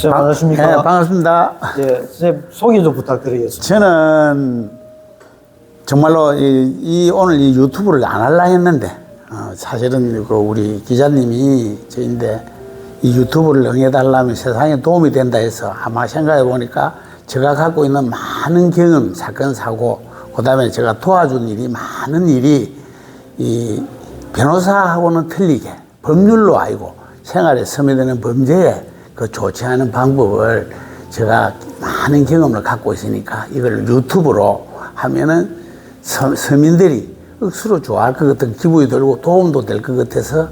선생님 안녕하십니까? 네, 반갑습니다. 예, 선생님 소개 좀 부탁드리겠습니다. 저는 정말로 이, 이 오늘 이 유튜브를 안 할라 했는데 어, 사실은 그 우리 기자님이 저인데 이 유튜브를 응해달라면 세상에 도움이 된다 해서 아마 생각해 보니까 제가 갖고 있는 많은 경험, 사건, 사고, 그 다음에 제가 도와준 일이 많은 일이 이 변호사하고는 틀리게 법률로 알고 생활에 스며드는 범죄에 그 않은 방법을 제가 많은 경험을 갖고 있으니까 이걸 유튜브로 하면은 서, 서민들이 억수로 좋아할 것 같은 기분이 들고 도움도 될 것 같아서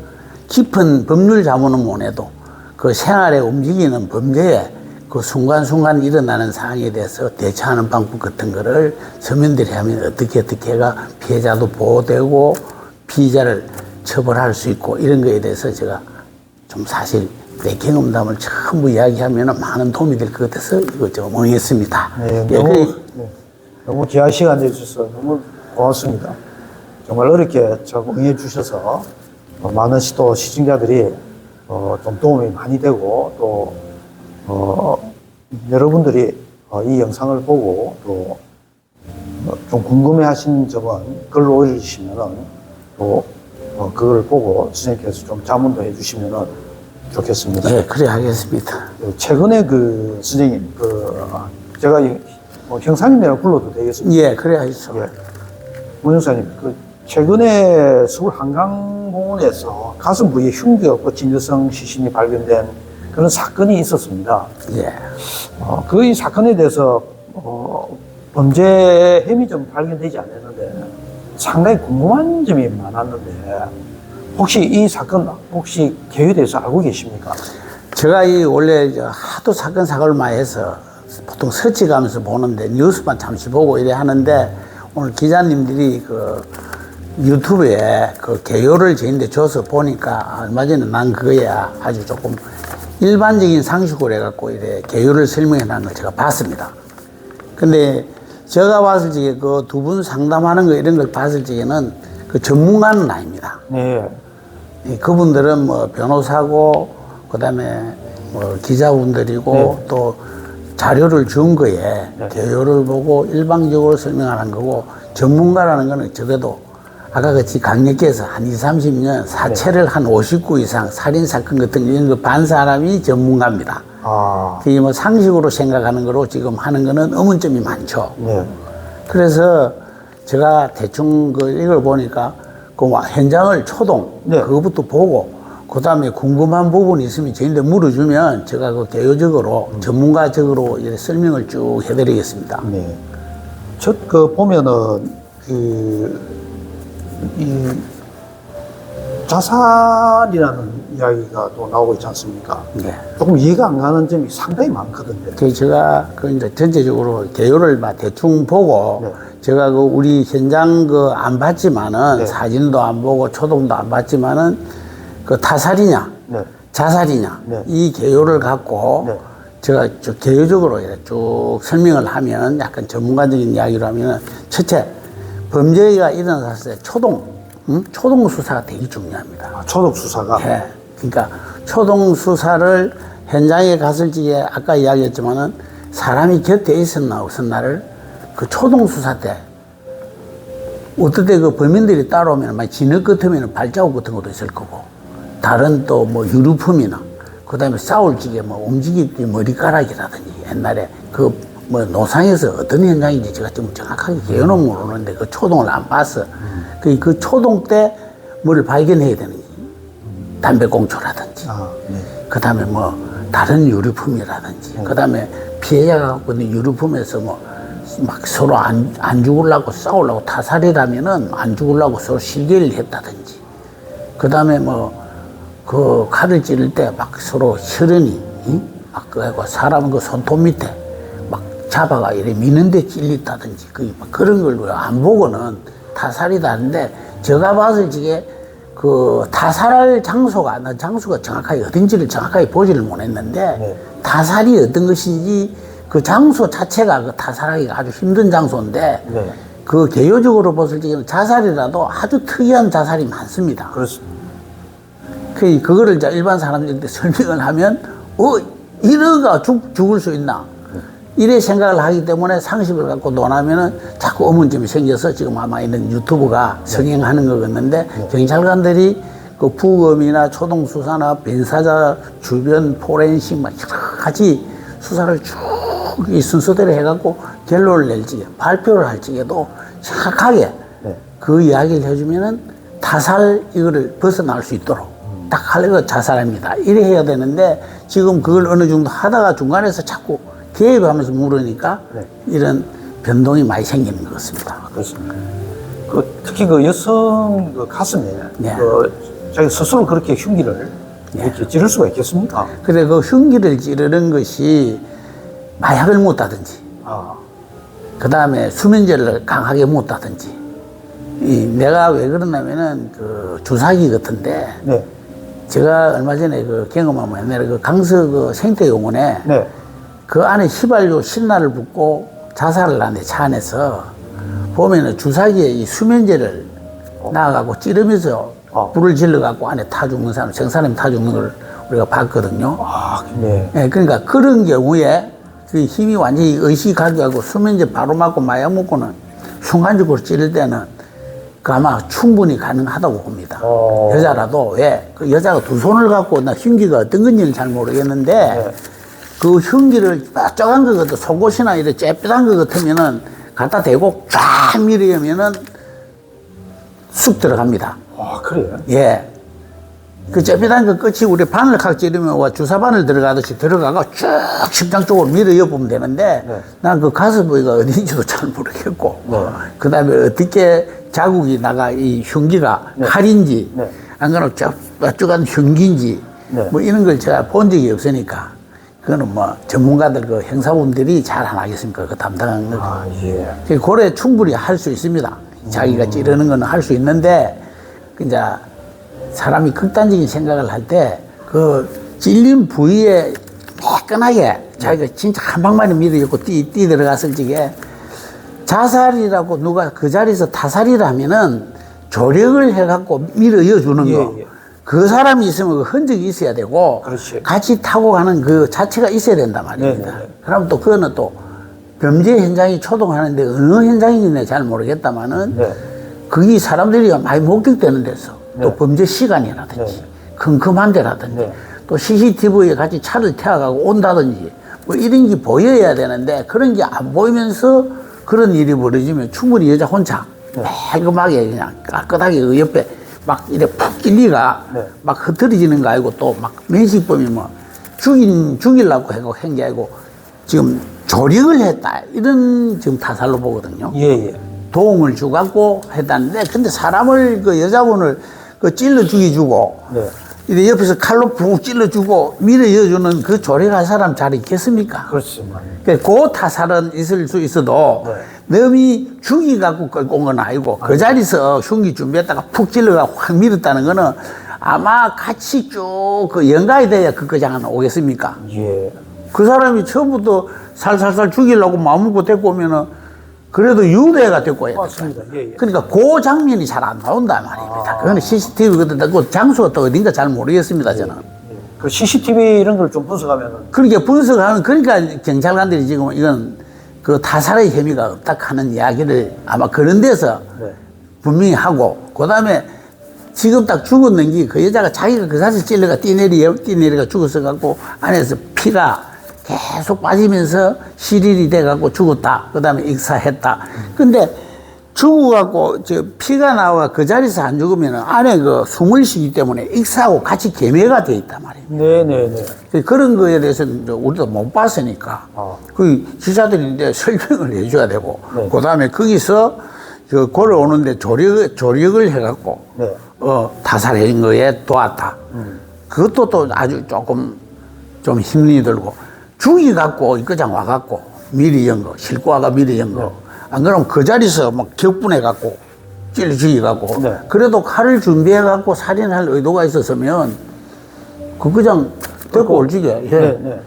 깊은 법률 자문은 못해도 그 생활에 움직이는 범죄에 그 순간순간 일어나는 상황에 대해서 대처하는 방법 같은 거를 서민들이 하면 어떻게 어떻게 해가 피해자도 보호되고 피의자를 처벌할 수 있고 이런 거에 대해서 제가 좀 사실 내 경험담을 전부 이야기하면 많은 도움이 될 것 같아서 좀 응했습니다. 네, 예, 너무, 그래- 네, 너무 귀한 시간 내주셔서 너무 고맙습니다. 정말 어렵게 저 응해 주셔서 어, 많은 시도 시청자들이 어, 좀 도움이 많이 되고 또 어, 여러분들이 어, 이 영상을 보고 또 어, 좀 궁금해 하시는 점은 글로 올리시면은 또 어, 그걸 보고 선생님께서 좀 자문도 해주시면은 좋겠습니다. 예, 그래 하겠습니다. 그 최근에 그 선생님 그 제가 이- 뭐 형사님이라고 불러도 되겠습니까? 예, 그래 하겠어. 예. 문 형사님 그 최근에 서울 한강공원에서 가슴 부위에 흉기가 없고 진저성 시신이 발견된 그런 사건이 있었습니다. 예. 어, 그 이 사건에 대해서 어, 범죄 혐의 좀 발견되지 않았는데 상당히 궁금한 점이 많았는데 혹시 이 사건 혹시 개요에 대해서 알고 계십니까? 제가 이 원래 저 하도 사건 사고를 많이 해서 보통 서치 가면서 보는데 뉴스만 잠시 보고 이래 하는데 오늘 기자님들이 그 유튜브에 그 개요를 저인데 줘서 보니까 얼마 전에 난 그거야 아주 조금 일반적인 상식으로 해갖고 이래 개요를 설명해 놓은 걸 제가 봤습니다. 근데 제가 봤을 적에 그 두 분 상담하는 거 이런 걸 봤을 적에는 그 전문가는 아닙니다. 네. 이 그분들은 뭐 변호사고 그다음에 뭐 기자분들이고 네. 또 자료를 준 거에 네. 개요를 보고 일방적으로 설명하는 거고 전문가라는 거는 적어도 아까 같이 강력계에서 한 2, 30년 사체를 한 59 이상 살인 사건 같은 거 이런 거반 사람이 전문가입니다. 아, 그게 뭐 상식으로 생각하는 거로 지금 하는 거는 의문점이 많죠. 네. 그래서 제가 대충 그 이걸 보니까 그 와- 현장을 초동 네. 그거부터 보고 그 다음에 궁금한 부분이 있으면 저희한테 물어주면 제가 그 개요적으로 전문가적으로 이렇게 설명을 쭉 해드리겠습니다. 네. 첫 그 보면은 그, 이 자살이라는 이야기가 또 나오고 있지 않습니까? 네. 조금 이해가 안 가는 점이 상당히 많거든요. 그 제가 그 이제 전체적으로 개요를 막 대충 보고 네. 제가 그 우리 현장 그 안 봤지만은 네. 사진도 안 보고 초동도 안 봤지만은 그 타살이냐 네. 자살이냐 네. 이 개요를 갖고 네. 제가 쭉 개요적으로 쭉 설명을 하면 약간 전문가적인 이야기로 하면 첫째 범죄가 일어났을 때 초동 음? 초동 수사가 되게 중요합니다. 아, 초독 수사가. 예. 그러니까 초동 수사를 현장에 갔을 적에 아까 이야기했지만은 사람이 곁에 있었나 없었나를 그 초동 수사 때 어떨 때그 범인들이 따라오면 막 진흙 같으면 발자국 같은 것도 있을 거고 다른 또 뭐 유류품이나 그다음에 싸울 적에 뭐 움직일 때 머리카락이라든지 옛날에 그 뭐 노상에서 어떤 현장인지 제가 좀 정확하게 기억은 모르는데 그 초동을 안 봤어. 그, 그 초동 때 뭐를 발견해야 되는지 담배꽁초라든지 아, 네. 그 다음에 뭐 다른 유류품이라든지 그 다음에 피해자가 갖고 있는 유류품에서 뭐 막 서로 안, 안 죽으려고 싸우려고 타살이라면은 안 죽으려고 서로 실계를 했다든지 그 다음에 뭐 그 칼을 찌를 때 막 서로 혈흔이 응? 막 그하고 사람 그 손톱 밑에 막 잡아가 이래 미는데 찔렸다든지 그막 그런 걸안 보고는 타살이다는데 제가 봤을 적에 그 타살할 장소가 나 장소가 정확하게 어딘지를 정확하게 보지를 못했는데 네. 타살이 어떤 것인지 그 장소 자체가 그 타살하기가 아주 힘든 장소인데 네. 그 개요적으로 봤을 적에는 자살이라도 아주 특이한 자살이 많습니다. 그렇습니다. 그 그거를 이제 일반 사람들한테 설명을 하면 어 이러가 죽, 죽을 수 있나? 이래 생각을 하기 때문에 상식을 갖고 논하면은 자꾸 의문점이 생겨서 지금 아마 이런 유튜브가 성행하는 거겠는데 경찰관들이 그 부검이나 초동수사나 변사자 주변 포렌식 막 여러 가지 수사를 쭉 이 순서대로 해갖고 결론을 낼지 발표를 할 적에도 정확하게 네. 그 이야기를 해주면은 타살 이거를 벗어날 수 있도록 딱 하려고 자살합니다. 이래 해야 되는데 지금 그걸 어느 정도 하다가 중간에서 자꾸 개입하면서 물으니까 네. 이런 변동이 많이 생기는 것 같습니다. 그렇습니다. 그 특히 그 여성 그 가슴에 네. 그 자기 스스로 그렇게 흉기를 이렇게 찌를 수가 있겠습니까? 그래 그 흉기를 찌르는 것이 마약을 못하든지 아, 그 다음에 수면제를 강하게 못하든지 이 내가 왜 그러냐면은 그 주사기 같은데 네, 제가 얼마 전에 그 경험하면 옛날에 그 강서 그 생태용원에 네, 그 안에 휘발유 신나를 붓고 자살을 하는데 차 안에서 보면은 주사기에 이 수면제를 나가고 찌르면서 어. 불을 질러갖고 안에 타 죽는 사람, 정사람이 타 죽는 걸 우리가 봤거든요. 아, 네, 예, 그러니까 그런 경우에 그 힘이 완전히 의식하게 하고 수면제 바로 맞고 마약 먹고는 순간적으로 찌를 때는 그 아마 충분히 가능하다고 봅니다. 어. 여자라도 왜? 그 여자가 두 손을 갖고 나 흉기가 어떤 건지는 잘 모르겠는데 네. 그 흉기를 뾰족한 거 같아 속옷이나 이렇게 째삐한 거 같으면은 갖다 대고 쫙 밀으면은 쑥 들어갑니다. 아, 그래요? 예. 그 째삐단 그 끝이 우리 바늘 칵 찌르면 와 주사 바늘 들어가듯이 들어가가 쭉 심장 쪽으로 밀어 엿보면 되는데 네. 난그 가슴 부위가 어딘지도 잘 모르겠고 네. 그 다음에 어떻게 자국이 나가 이 흉기가 칼인지 네. 안 그러면 뾰족한 흉기인지 네. 뭐 이런 걸 제가 본 적이 없으니까 그거는 뭐 전문가들 그 행사분들이 잘 안 하겠습니까 그 담당한 거 아, 예. 그 고래 충분히 할 수 있습니다. 자기가 찌르는 거는 할수 있는데, 그 이제 사람이 극단적인 생각을 할 때, 그 찔린 부위에 매끈하게 자기가 진짜 한 방만에 밀어갖고 뛰, 뛰 들어갔을 적에 자살이라고 누가 그 자리에서 타살이라면은 조력을 해갖고 밀어여 주는 예, 거. 예. 그 사람이 있으면 그 흔적이 있어야 되고 그렇지. 같이 타고 가는 그 자체가 있어야 된단 말입니다. 네, 네, 네. 그럼 또 그거는 또 범죄 현장이 초동하는데 어느 현장인지 잘 모르겠다마는 네. 거기 사람들이 많이 목격되는 데서 또 네. 범죄 시간이라든지 네. 컴컴한 데라든지 네. 또 CCTV에 같이 차를 태워가고 온다든지 뭐 이런 게 보여야 되는데 그런 게 안 보이면서 그런 일이 벌어지면 충분히 여자 혼자 네. 깔끔하게 그냥 깨끗하게 그 옆에 막 이래 푹 끼리가 네. 막 흩어지는 거 아니고 또 막 면식범이 뭐 죽인 죽이려고 해고 한게 아니고 지금 조력을 했다 이런 지금 타살로 보거든요. 예, 예. 도움을 주갖고 했다는데 근데 사람을 그 여자분을 그 찔러 죽이주고 네. 이래 옆에서 칼로 푹 찔러주고 밀어여주는 그 조력할 사람 잘 있겠습니까? 그렇지만. 그, 그 타살은 있을 수 있어도 네. 남이 죽이갖고 끌고 온 건 아니고 그 자리에서 흉기 준비했다가 푹 찔러가 확 밀었다는 거는 아마 같이 쭉 그 연가이 돼야 그 거장은 오겠습니까? 예. 그 사람이 처음부터 살살살 죽이려고 마음먹고 데리고 오면은 그래도 유대가 데리고 와야 돼. 맞습니다. 예, 예. 그러니까 그 장면이 잘 안 나온단 말입니다. 그거는 CCTV거든. 그 장소가 또 어딘가 잘 모르겠습니다, 저는. 그 CCTV 이런 걸 좀 분석하면은 그렇게 분석하는, 그러니까 경찰관들이 지금 이건 그 타살의 혐의가 없다 하는 이야기를 아마 그런 데서 네. 분명히 하고, 그 다음에 지금 딱 죽었는 게 그 여자가 자기가 그 자리에 찔러가 뛰내리, 뛰내리가 죽었어 갖고 안에서 피가 계속 빠지면서 실일이 돼 갖고 죽었다. 그 다음에 익사했다. 근데 죽어갖고 저 피가 나와 그 자리에서 안 죽으면 안에 그 숨을 쉬기 때문에 익사하고 같이 계매가 돼 있단 말이에요. 네, 네, 네. 그 그런 거에 대해서는 우리도 못 봤으니까 어. 그 이제 설명을 해줘야 되고 네. 그 다음에 거기서 저 걸어오는데 조력 조력을 해갖고 네. 어 타살한 거에 도왔다. 그것도 또 아주 조금 좀 힘이 들고 죽이 갖고 이거장 와갖고 미리 연 거, 싣고 와가 미리 연 거. 안 그러면 그 자리에서 막 격분해 갖고 찔러 죽이 갖고 네. 그래도 칼을 준비해 갖고 살인할 의도가 있었으면 그 그장 데리고 올 적에 예. 네, 네.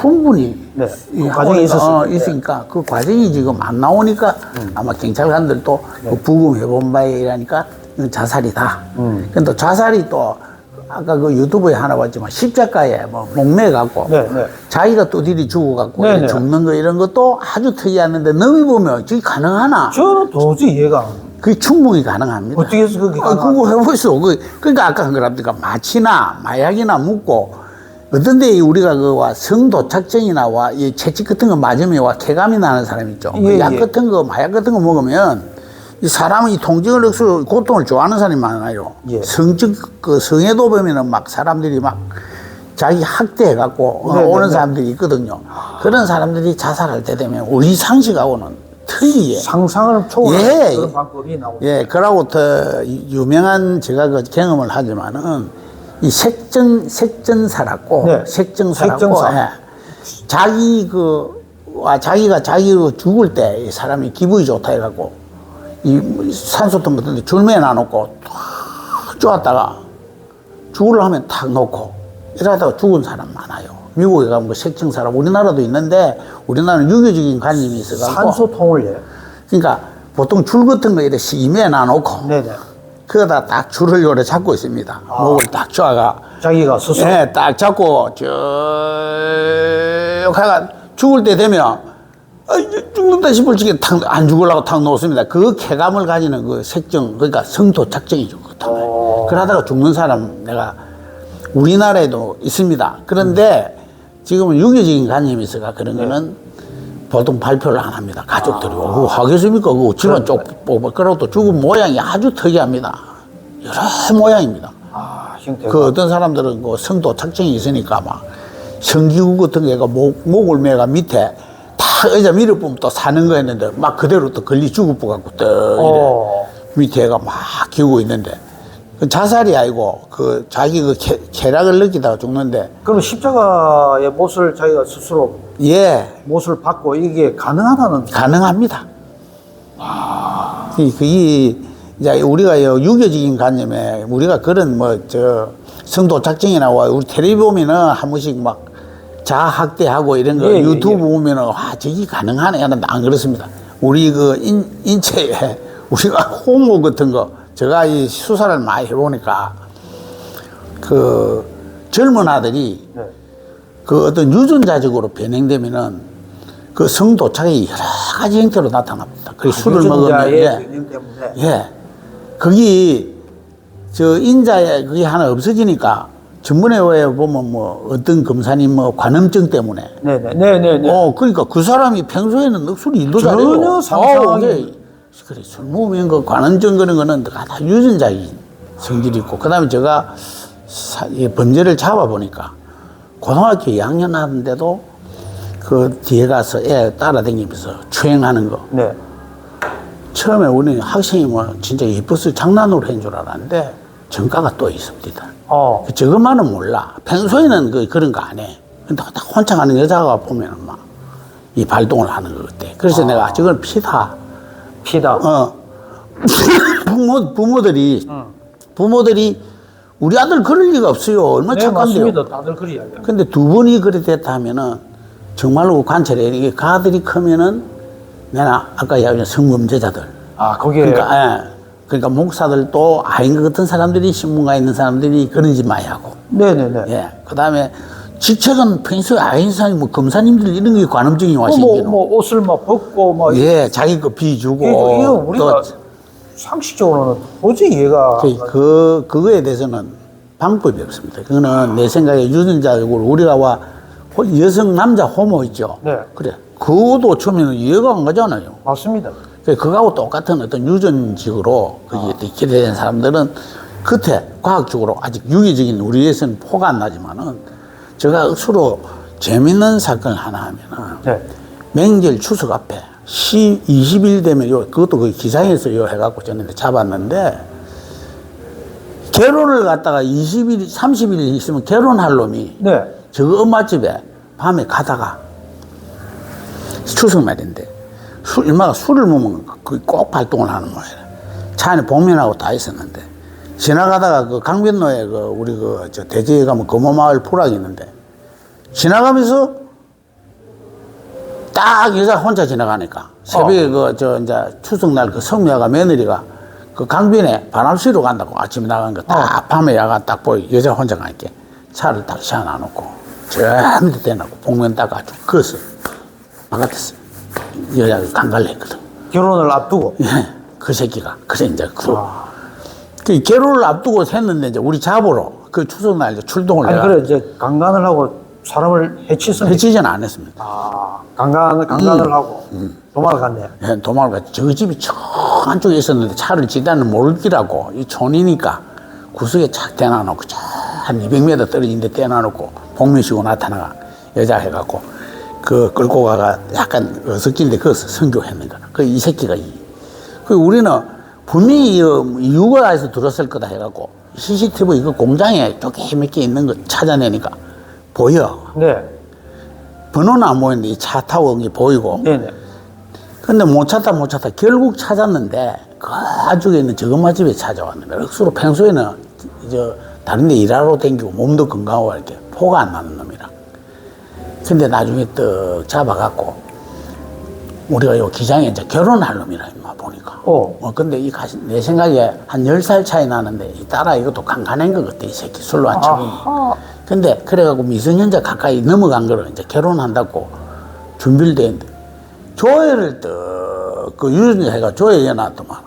충분히 네. 이그 과정이 있었을 어. 있으니까 그 과정이 지금 안 나오니까 아마 경찰관들도 그 부검해 본 바에 의하니까 이건 자살이다. 음. 근데 또 자살이 또 아까 그 유튜브에 하나 봤지만 십자가에 뭐 목매 갖고 네, 네. 자기가 또 뒤리 죽어 갖고 네, 네. 죽는 거 이런 것도 아주 특이했는데 너희 보면 저게 가능하나? 저는 도저히 이해가 안 가요. 그게 충분히 가능합니다. 어떻게 해서 그게 아, 가능합니까? 그거 해보시오. 그, 그러니까 아까 한 거랍니까? 마취나 마약이나 묻고 어떤 데 우리가 그와 성도착증이나 와, 이 채찍 같은 거 맞으면 와 쾌감이 나는 사람 있죠. 그 예, 약 예. 같은 거, 마약 같은 거 먹으면 이 사람은 이 통증을 억수 고통을 좋아하는 사람이 많아요. 예. 성적, 그 성에도 보면은 막 사람들이 막 자기 학대해갖고 어, 네, 네, 오는 네. 사람들이 있거든요. 그런 사람들이 자살할 때 되면 우리 상식하고는 틀리게. 상상을 초월한 예, 그런 예. 방법이 나오죠. 예, 그러고 더 유명한 제가 그 경험을 하지만은 이 색전 색전사라고 네. 색전사라고 색전사. 예. 자기 그 와, 자기가 자기 그 죽을 때이 사람이 기분이 좋다 해갖고 이 산소통 같은 데 줄매에 놔놓고 탁 쪼았다가 죽으려 하면 탁 놓고 이러다가 죽은 사람 많아요. 미국에 가면 그 색정사라 우리나라도 있는데 우리나라는 유교적인 관념이 있어갖고 산소통을 예. 그러니까 보통 줄 같은 거 이렇게 심해 놔놓고 네네. 그거다 딱 줄을 요래 잡고 있습니다. 목을 딱 쪼아가 자기가 스스로. 예, 딱 잡고 쭉 하가 죽을 때 되면 아, 죽는다 싶을 적에 탁안 죽으려고 탁 놓습니다. 그 쾌감을 가지는 그 색정 그러니까 성도 착정이죠. 그. 어. 그러다가 죽는 사람 내가 우리나라에도 있습니다. 그런데 지금은 유교적인 관념이 있어가 그런 거는 보통 발표를 안 합니다. 가족들이. 그거 하겠습니까? 그거 집안 쪽 뽑아. 그러고 또 죽은 모양이 아주 특이합니다. 여러 모양입니다. 아. 그 어떤 사람들은 그 성도 착정이 있으니까 막 성기구 같은 게가 목, 목을 매가 밑에 다 의자 밀어 보면 또 사는 거 했는데 막 그대로 또 걸리 죽을 것 같고 또 이래. 어. 밑에 애가 막 기우고 있는데 그 자살이 아니고 그 자기 그 쾌, 쾌락을 느끼다가 죽는데 그럼 십자가의 못을 자기가 스스로 예 못을 받고 이게 가능하다는 가능합니다. 이, 그, 이, 이제 우리가 이 유교적인 관념에 우리가 그런 뭐, 저, 성도 작정이나 와, 우리 텔레비 보면은 한 번씩 막 자학대하고 이런 거 예, 예, 유튜브 예. 보면 은 와, 저기 가능하네. 하는데 안 그렇습니다. 우리 그 인, 인체에 우리가 호모 같은 거 제가 이 수사를 많이 해보니까 그 젊은 아들이 네. 그 어떤 유전자적으로 변형되면은 그 성도착이 여러 가지 형태로 나타납니다. 그 술을 먹으면 예, 예, 거기 저 인자에 그게 하나 없어지니까 전문에 왜 보면 뭐 어떤 검사님 뭐 관음증 때문에 네네 네네네 어 그러니까 그 사람이 평소에는 억수로 일도 전혀 잘해요. 상상하기- 어, 그게 그래 술 먹으면 그 관음증 그런 거는 다, 다 유전자인 성질이 있고 그 다음에 제가 사, 이 범죄를 잡아 보니까 고등학교 2학년 하는데도 그 뒤에 가서 애 따라다니면서 추행하는 거 네. 처음에 우리 학생이 뭐 진짜 예뻐서 장난으로 한 줄 알았는데 전과가 또 있습니다. 어. 그 저것만은 몰라. 평소에는 그, 그런 거 안 해. 근데 딱 혼자 가는 여자가 보면은 막이 발동을 하는 것 같아. 그래서 내가 저건 피다. 피다 어. 부모, 부모들이, 부모들이 우리 아들 그럴 리가 없어요. 얼마나 네 착한데요. 맞습니다 다들 그리 이야기합니다 근데 두 번이 그래 됐다 하면은 정말로 관찰해. 이게 가들이 크면은 내가 아까 이야기한 성범죄자들. 아 거기에 그러니까, 예. 그러니까 목사들도 아닌 것 같은 사람들이 신문가 있는 사람들이 그런 짓 많이 하고. 네네네 예. 그 다음에 직책은 평소에 아닌 사람이 뭐 검사님들 이런 게 관음증이 와 뭐, 생기는. 뭐 옷을 막 벗고 막 예, 자기 거 비주고. 이거, 이거 우리가 또 상식적으로는 도저히 이해가 그, 그, 그거에 대해서는 방법이 없습니다. 그거는 내 생각에 유전자적으로 우리가 와 호- 여성, 남자 호모 있죠. 네. 그래. 그것도 처음에는 이해가 안 가잖아요. 맞습니다 그 그거하고 똑같은 어떤 유전적으로 그게 이렇게 된 사람들은 끝에 과학적으로 아직 유기적인 우리에서는 포가 안 나지만은 제가 억수로 재밌는 사건을 하나 하면은 네. 맹절 추석 앞에 시 20일 되면 요 그것도 그 기사에서 요 해갖고 저는 잡았는데 결혼을 갖다가 20일 30일 있으면 결혼할 놈이 네. 저 엄마 집에 밤에 가다가 추석 날인데 술 얼마나 술을 먹으면 그꼭 발동을 하는 모양이라 차 안에 복면하고 다 있었는데. 지나가다가 그 강변로에 그 우리 그 저 대지에 가면 금호마을 포락이 있는데. 지나가면서 딱 여자 혼자 지나가니까. 새벽에 그저 이제 추석날 그 성묘가 며느리가 그 강변에 바람 쐬러 간다고 아침에 나간 거딱 밤에 야간 딱 보이 여자 혼자 가니까 차를 딱 세워놔놓고 저 밑에 대놓고 복면 닦아가지고 그었어 바깥에서 여자가 강갈래 했거든 결혼을 앞두고. 예, 그 새끼가 그래 이제 그, 그 결혼을 앞두고 했는데 이제 우리 잡으러 그 추석날 이제 출동을 아니, 내가 그래, 이제 강간을 하고 사람을 해치습니다. 해치지는 않았습니다. 아, 강간을, 강간을 음. 하고 도망을 갔네. 예, 도망을 갔지. 저 집이 저 안쪽에 있었는데 차를 지다는 모르기라고 이 촌이니까 구석에 착 대놔놓고 저 한 200m 떨어진 데 대놔놓고 복면 쉬고 나타나가 여자 해갖고 그 끌고 가가 약간 어석길데 거기서 성교했는가. 그이 새끼가 이. 그 우리는 분명히 이 육아에서 들었을 거다 해갖고 CCTV 이거 공장에 쪼개맣게 있는 거 찾아내니까 보여. 네. 번호는 안 보이는데 이 차 타고 온 게 보이고 네네. 근데 못 찾다 못 찾다 결국 찾았는데 그 안쪽에 있는 저금마 집에 찾아왔는데 억수로 평소에는 저 다른 데 일하러 다니고 몸도 건강하고 이렇게 포가 안 나는 놈이라 근데 나중에 떡 잡아갖고 우리가 요 기장에 이제 결혼할 놈이라 임마 보니까 어. 어 근데 이 가시, 내 생각에 한 열 살 차이 나는데 이 딸아 이것도 간간한 것 같아 이 새끼 술로 안 치고 아하. 근데 그래갖고 미성년자 가까이 넘어간 거를 이제 결혼한다고 준비를 됐는데 조회를 또그 유전자 해가 조회 해놨더만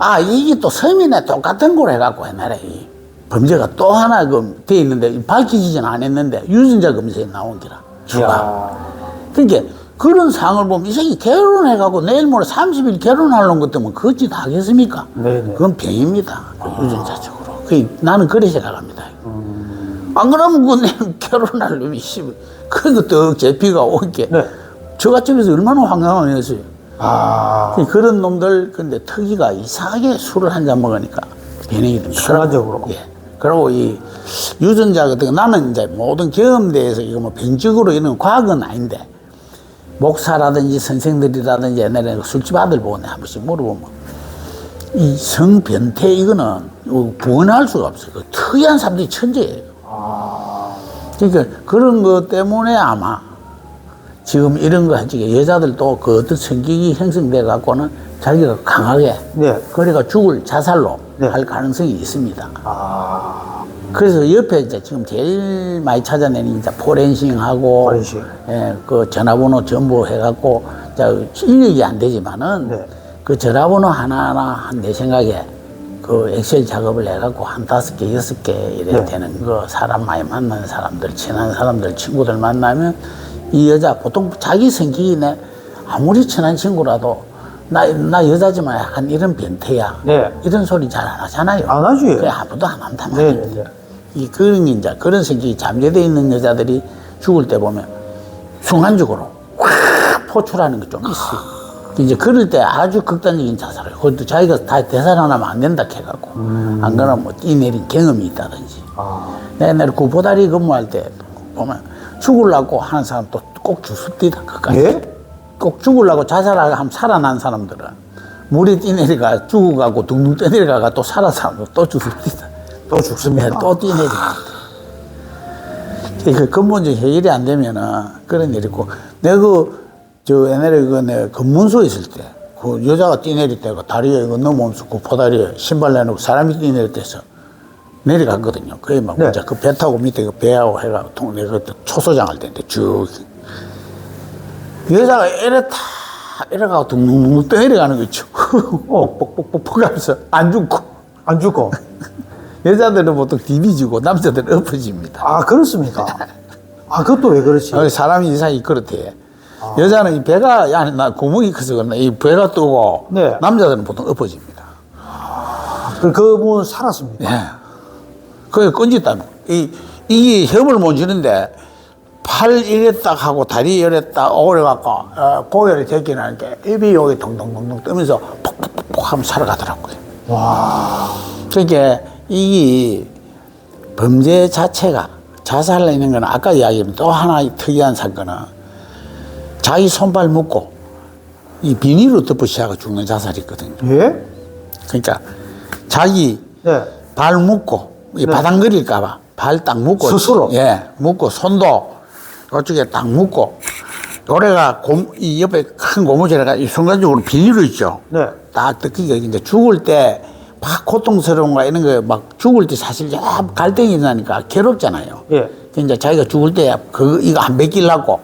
아 이게 또 서민에 똑같은 걸 해갖고 옛날에 이 범죄가 또 하나 그돼 있는데 밝혀지진 않았는데 유전자 검사에 나온 기라 이야. 그러니까 그런 상황을 보면 이 새끼 결혼해갖고 내일 모레 30일 결혼하는 것 때문에 그 짓 하겠습니까? 네네. 그건 병입니다. 그 유전자적으로. 그 나는 그래 생각합니다. 안 그러면 그 내일 결혼할 놈이 씨, 그거 떡 제피가 오게. 네. 저같집에서 얼마나 황당하겠어요. 아, 그런 놈들 근데 특이가 이상하게 술을 한 잔 먹으니까 변형이 됩니다. 순간적으로. 예. 그리고 이 유전자 같은 거 나는 이제 모든 경험대에서 이거 뭐 병적으로 이런 과학은 아닌데 목사라든지 선생들이라든지 옛날에 술집 아들 보고 내가 한 번씩 물어보면 이 성변태 이거는 이거 구원할 수가 없어요. 그 특이한 사람들이 천재예요. 그러니까 그런 것 때문에 아마 지금 이런 거 하지 여자들도 그 어떤 성격이 형성돼 갖고는 자기가 강하게 네. 그래가 죽을 자살로 네. 할 가능성이 있습니다. 아, 그래서 옆에 이제 지금 제일 많이 찾아내는 이제 포렌싱하고 포렌싱. 예, 그 전화번호 전부 해갖고 자 인력이 안 되지만은 네. 그 전화번호 하나하나 한 내 생각에 그 엑셀 작업을 해갖고 한 다섯 개 여섯 개 이래 네. 되는 거 사람 많이 만나는 사람들 친한 사람들 친구들 만나면 이 여자 보통 자기 성격이 내 아무리 친한 친구라도 나, 나 여자지만 약간 이런 변태야 네. 이런 소리 잘 안 하잖아요. 안 하지. 그래 아무도 안 한단 네, 말이에요. 네, 네. 이 그런 이제 그런 성격이 잠재되어 있는 여자들이 죽을 때 보면 순간적으로 확 포출하는 게 좀 있어요. 이제 그럴 때 아주 극단적인 자살을 그것도 자기가 다 되살아나면 안 된다 해갖고 안 그러면 뭐 뛰내린 경험이 있다든지 아, 내 옛날에 구보다리 근무할 때 보면 죽으려고 하는 사람 또꼭 죽습니다 끝까지 예? 꼭 죽으려고 자살하고 하면 살아난 사람들은 물에 뛰내려가 죽어가고 둥둥 떠내려가가 또 살아서 또 죽습니다 또 죽습니다. 네, 또 뛰내립니다. 그 근본적 해결이 안 되면은 그런 일이 있고, 내가 그, 저 옛날에 그 내가 근문소에 있을 때, 그 여자가 뛰내릴 때가 다리에 이거 넘어오면서 그 포다리에 신발 내놓고 사람이 뛰내릴 때서 내려갔거든요. 그게 막 네. 그 배 타고 밑에 그 배하고 해가 통, 내가 그때 초소장 할 때인데 쭉. 여자가 이래 다, 이래가고 둥둥둥 떠내려가는 거 있죠. 어, 뻑뻑뻑뻑 하면서 안 죽고. 안 죽고. 여자들은 보통 디비지고 남자들은 엎어집니다. 아, 그렇습니까? 아, 그것도 왜 그렇지? 어, 사람이 이상이 그렇대. 여자는 이 배가, 야, 나 구멍이 커서 그러나 이 배가 뜨고 네. 남자들은 보통 엎어집니다. 그, 그분 살았습니다. 예. 그게 끈짓다는 이, 이게 협을 못 주는데 팔딱 하고 다리 딱 오래갖고 어, 고개를 제끼는 게 입이 여기 동동동동 뜨면서 퍽퍽퍽 하면 살아가더라고요. 와, 그러니까 이 범죄 자체가 자살을 있는 건 아까 이야기했던 또 하나 특이한 사건은 자기 손발 묶고 이 비닐로 덮어 씌하고 죽는 자살이 있거든요. 예? 그러니까 자기 네. 발 묶고 이 네. 바닥거릴까봐 발 딱 묶고 스스로? 예 묶고 손도 이쪽에 딱 묶고 요래가 곰, 이 옆에 큰 고무줄에가 이 순간적으로 비닐로 있죠. 네. 딱 느끼게 이제 죽을 때 막 고통스러운 거 이런 거 막 죽을 때 사실 야 갈등이 나니까 괴롭잖아요. 예. 그 이제 자기가 죽을 때 그 이거 안 벗기려고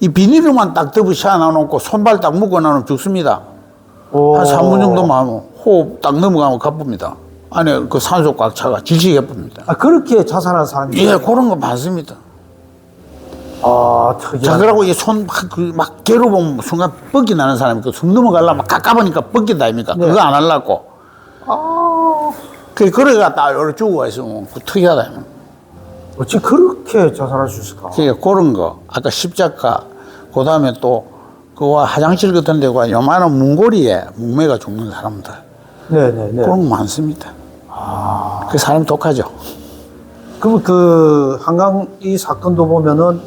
이 비닐로만 딱 덮어 씌워놔놓고 손발 딱 묶어 놔놓으면 죽습니다. 오. 한 3분 정도만 하면 호흡 딱 넘어가면 가쁩니다. 안에 그 산소 꽉 차가 질식해 봅니다. 아, 그렇게 자살한 사람이. 예, 그런 거 많습니다. 아, 자, 특이한. 그러고 이손막 괴로움 순간 뻗기 나는 사람이 그손 넘어가려면 막 가까우니까 뻗긴다 아닙니까? 네. 그거 안 하려고. 아, 그, 그래가 딱 이렇게 죽어가 있으면 그 특이하다. 어찌 그렇게 자살할 수 있을까? 그러니까 그런 거. 아까 십자가, 그 다음에 또, 그와 화장실 같은 데가 요만한 문고리에 문매가 죽는 사람들. 네네네. 그런 거 많습니다. 그 사람 독하죠. 그럼 그 한강 이 사건도 보면은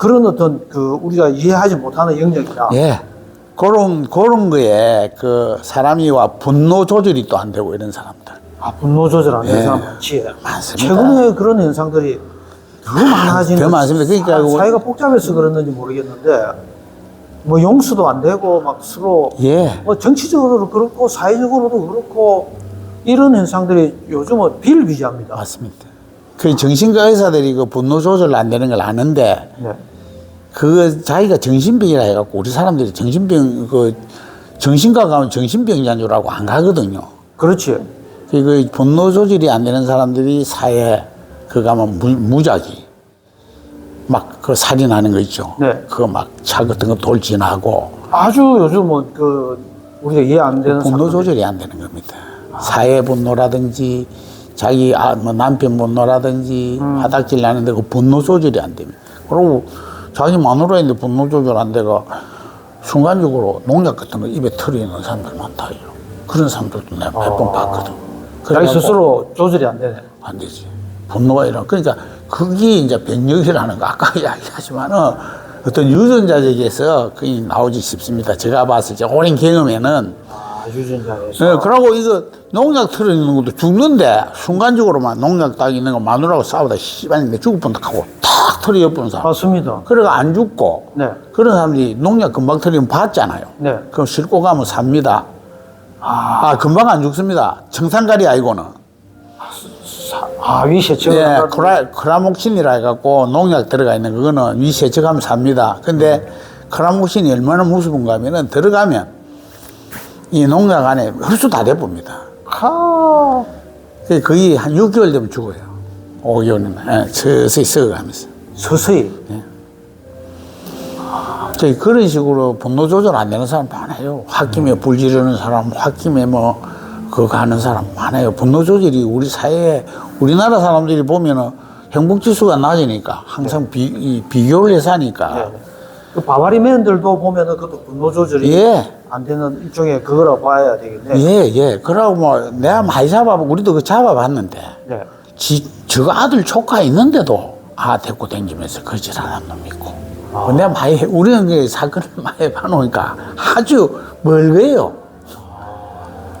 그런 어떤 그 우리가 이해하지 못하는 영역이다. 예. 그런, 그런 거에 그 사람이 와 분노 조절이 또 안 되고 이런 사람들. 아, 분노 조절 안 되는 예. 사람 많지. 많습니다. 최근에 그런 현상들이 더 많아지는. 더 많습니다. 그러니까 사- 그- 사회가 복잡해서 그랬는지 모르겠는데 뭐 용서도 안 되고 막 서로 예. 뭐 정치적으로도 그렇고 사회적으로도 그렇고 이런 현상들이 요즘은 비일비재합니다. 맞습니다. 그 정신과 의사들이 그 분노 조절 안 되는 걸 아는데 네. 그 자기가 정신병이라 해갖고 우리 사람들이 정신병 그 정신과 가면 정신병자인 줄 알고 안 가거든요. 그렇지. 그- 그 분노 조절이 안 되는 사람들이 사회 그 가면 무, 무작위 막 그 살인하는 거 있죠. 네. 그거 막 차 같은 거 돌진하고 아주 요즘은 그 우리가 이해 안 되는 분노 사건들이- 조절이 안 되는 겁니다. 사회 분노라든지 자기 아, 뭐 남편 분노라든지 음. 화닥질 나는데 그 분노 조절이 안 됩니다. 그리고 자기 마누라 인데 분노 조절 안 돼가 순간적으로 농약 같은 거 입에 털이는 사람들 많다요. 그런 사람들도 내가 몇 번 봤거든. 자기 스스로 조절이 안 되네. 안 되지. 분노가 일어. 그러니까 그게 이제 병력이라는 거 아까 이야기하지만은 어떤 유전자적에서 그게 나오지 싶습니다. 제가 봤을 때 오랜 경험에는 아, 유전자에서. 네, 그러고 이거 농약 틀어 있는 것도 죽는데 순간적으로만 농약 딱 있는 거 마누라하고 싸우다 씨발인데 죽을 뻔 하고 탁 틀어 엿보는 사람. 맞습니다. 그래가 안 죽고 네. 그런 사람들이 농약 금방 틀리면 봤잖아요. 네. 그럼 싣고 가면 삽니다. 아, 금방 안 죽습니다. 청산가리 아니고는. 아, 위세척. 예, 크라, 크라목신이라 해갖고 농약 들어가 있는 그거는 위 세척하면 삽니다. 근데 크라목신이 얼마나 무서운가 하면은 들어가면 이 농약 안에 흡수 다 돼봅니다. 하. 거의 한 6개월 되면 죽어요. 5개월이나. 예, 서서히 썩어가면서. 서서히. 저희 그런 식으로 분노 조절 안 되는 사람 많아요. 홧김에 불 지르는 사람, 홧김에 뭐, 그거 하는 사람 많아요. 분노 조절이 우리 사회에, 우리나라 사람들이 보면은 행복 지수가 낮으니까 항상 비, 이 비교를 해서 하니까. 네. 그 바바리 맨들도 보면은 그것도 분노 조절이 예. 안 되는 일종의 그거라 봐야 되겠네. 예, 예. 그러고 뭐, 내가 많이 잡아보고, 우리도 그 잡아봤는데, 네. 지, 저거 아들 조카 있는데도 아 데리고 다니면서 거짓하는 놈 있고 뭐 내가 많이 해- 우리는 그 사건을 많이 봐놓으니까 아주 멀게요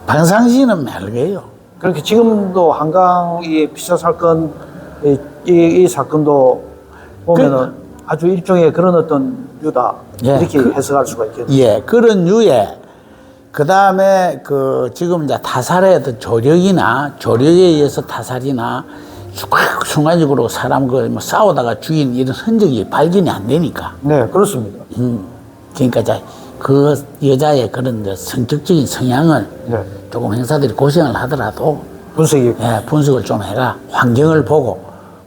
방상시는 멀게요 그렇게 지금도 한강 이 피자 사건 이, 이, 이 사건도 보면은 아주 일종의 그런 어떤 류다 예, 이렇게 그- 해석할 수가 있겠네. 예 그런 유에 그 다음에 그 지금 이제 타살의 조력이나 조력에 의해서 타살이나 쑥 순간적으로 사람 그뭐 싸우다가 죽인 이런 흔적이 발견이 안 되니까 네, 그렇습니다. 음, 그러니까 이제 그 여자의 그런 이제 성격적인 성향을 네, 조금 행사들이 고생을 하더라도 분석이 예, 분석을 좀 해가 환경을 보고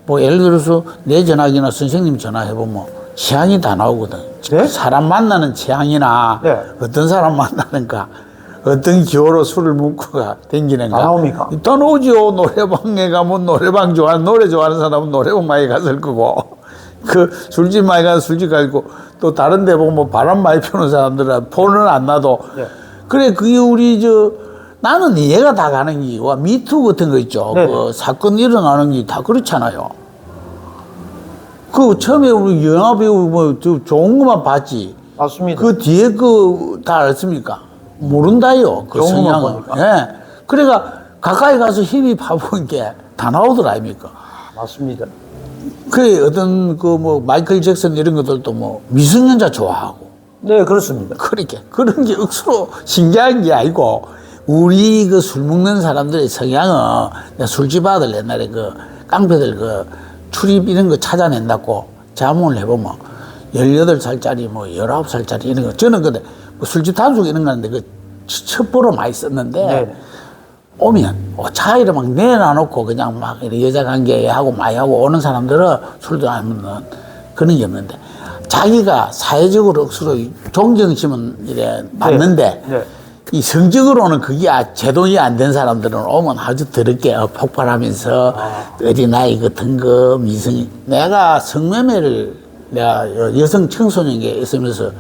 뭐 예를 들어서 내 전화기나 선생님 전화해 보면 취향이 다 나오거든. 네? 사람 만나는 취향이나 네. 어떤 사람 만나는가 어떤 기호로 술을 먹고가 댕기는가 다 나옵니까? 또 나오죠. 노래방에 가면 노래방 좋아하는 노래 좋아하는 사람은 노래방 많이 갔을 거고 그 술집 많이 가서 술집 가고 또 다른 데 보면 뭐 바람 많이 피우는 사람들은 폰은 안 놔도 네. 그래 그게 우리 저 나는 이해가 다 가는 게와 미투 같은 거 있죠. 네. 그 사건 일어나는 게 다 그렇잖아요. 그 처음에 우리 영화 배우 뭐저 좋은 것만 봤지. 맞습니다. 그 뒤에 그 다 알습니까? 모른다요. 그 좋은 것만 성향을. 보니까. 예. 그러니까 가까이 가서 힘이 파보는 게 다 나오더라 아닙니까? 맞습니다. 그 어떤 그 뭐 마이클 잭슨 이런 것들도 뭐 미성년자 좋아하고 네, 그렇습니다. 그렇게 그런 게 억수로 신기한 게 아니고 우리 그 술 먹는 사람들의 성향은 내가 술집 아들 옛날에 그 깡패들 그 출입 이런 거 찾아낸다고 자문을 해보면 18살짜리 뭐 19살짜리 이런 거 저는 근데 뭐 술집 단속 이런 거 하는데 그 첩보로 많이 썼는데 네. 오면 어, 차이를 막 내놔놓고 그냥 막 여자 관계하고 많이 하고 오는 사람들은 술도 안 먹는 그런 게 없는데 자기가 사회적으로 억수로 존경심은 이래 받는데 네. 이 성적으로는 그게 아- 제동이 안 된 사람들은 오면 아주 더럽게 어, 폭발하면서 어디 나이 그 등급 미성이 내가 성매매를 내가 여- 여성 청소년기에 있으면서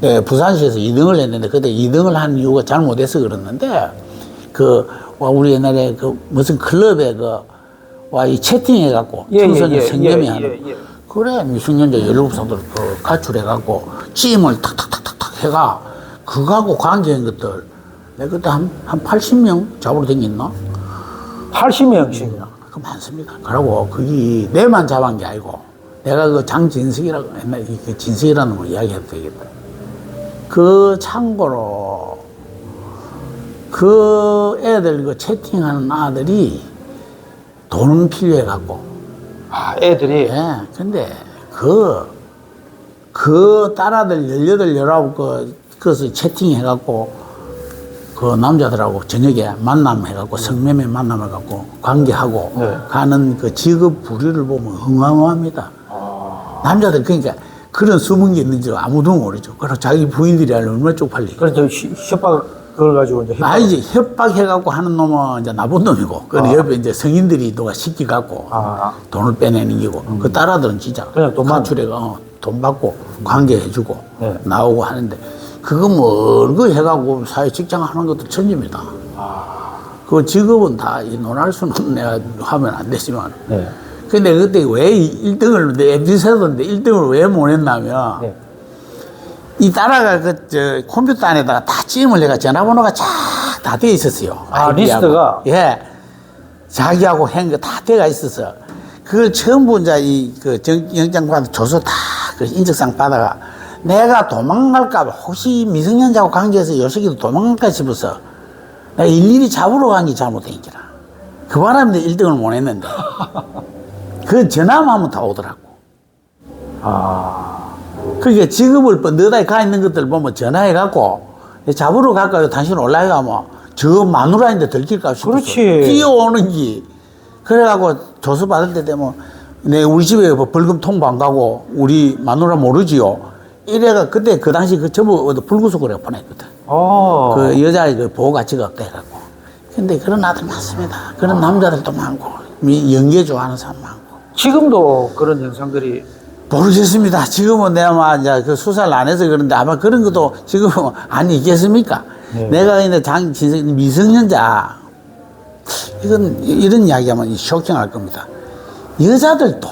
내가 부산시에서 2등을 했는데 그때 2등을 한 이유가 잘못해서 그랬는데 그 와, 우리 옛날에 그 무슨 클럽에 그와이 채팅해 갖고 예, 예, 청소년 예, 성매매 예, 하는 예, 예. 그래 미성년자 17살들 그 가출해 갖고 찜을 탁탁탁탁탁 해가 그거하고 관계인 것들 내가 그때 한, 한 80명 잡으러 다녔나? 80명씩이나. 그 많습니다. 그러고 그게 내만 잡은 게 아니고 내가 그 장진석이라고 옛날에 그 진석이라는 걸 이야기해도 되겠다. 그 참고로 그 애들 그 채팅하는 아들이 돈은 필요해 갖고 아, 애들이. 예. 근데 그, 그 딸아들 18, 19, 그, 그것을 채팅해갖고 그 남자들하고 저녁에 만남해갖고 성매매 만남해갖고 관계하고 네. 가는 그 직업 부류를 보면 흥황합니다. 아. 남자들 그러니까 그런 숨은 게 있는지 아무도 모르죠. 그리고 자기 부인들이 알면 얼마나 쪽팔리. 그래서 시- 협박, 그걸 가지고 이제 협박. 아니지 협박해갖고 하는 놈은 이제 나쁜 놈이고, 그 옆에 이제 성인들이 누가 시키갖고 아. 돈을 빼내는 기고 그 딸아들은 진짜 그냥 돈만- 가출해가 어, 돈 받고 관계해주고 네. 나오고 하는데 그거 뭐 얼거 해가고 사회 직장 하는 것도 천지입니다. 아. 그 직업은 다이 논할 수는 내가 하면 안 되지만 네. 근데 그때 왜 1등을 내 MZ세대인데 1등을 왜 못 했냐면 네. 이 딸아가 그 저 컴퓨터 안에다가 다 찜을 내가 전화번호가 쫙다 돼 있었어요. 아, 아이디하고. 리스트가? 예. 자기하고 한거다 돼가 있어서 그걸 전부 이제 이그 영장 받아 줘서 다 그 인적상 받아가 내가 도망갈까봐 혹시 미성년자하고 관계해서 요새기도 도망갈까 싶어서 내가 일일이 잡으러 간 게 잘못된 기라. 그 바람에 1등을 못 했는데 그 전화만 하면 다 오더라고. 아. 그러니까 직업을 뻔듯하게 가 있는 것들 보면 전화해갖고 잡으러 갈까요? 당신 올라가면 저 마누라인데 들킬까 싶어서 그렇지. 뛰어오는 기 그래갖고 조수 받을 때 되면 내 우리 집에 뭐 벌금 통보 안 가고 우리 마누라 모르지요. 이래가 그때 그 당시 그 전부 불구속으로 보냈거든. 어. 그 여자의 그 보호 가치가 없다 해갖고. 근데 그런 아들 많습니다. 그런 남자들도 많고 미- 연기 좋아하는 사람 많고. 지금도 그런 현상들이 모르겠습니다. 지금은 내가 막 이제 그 수사를 안 해서 그런데 아마 그런 것도 지금은 안 있겠습니까? 네. 내가 근데 장, 진성, 미성년자, 이건, 이런 이야기하면 쇼킹할 겁니다. 여자들도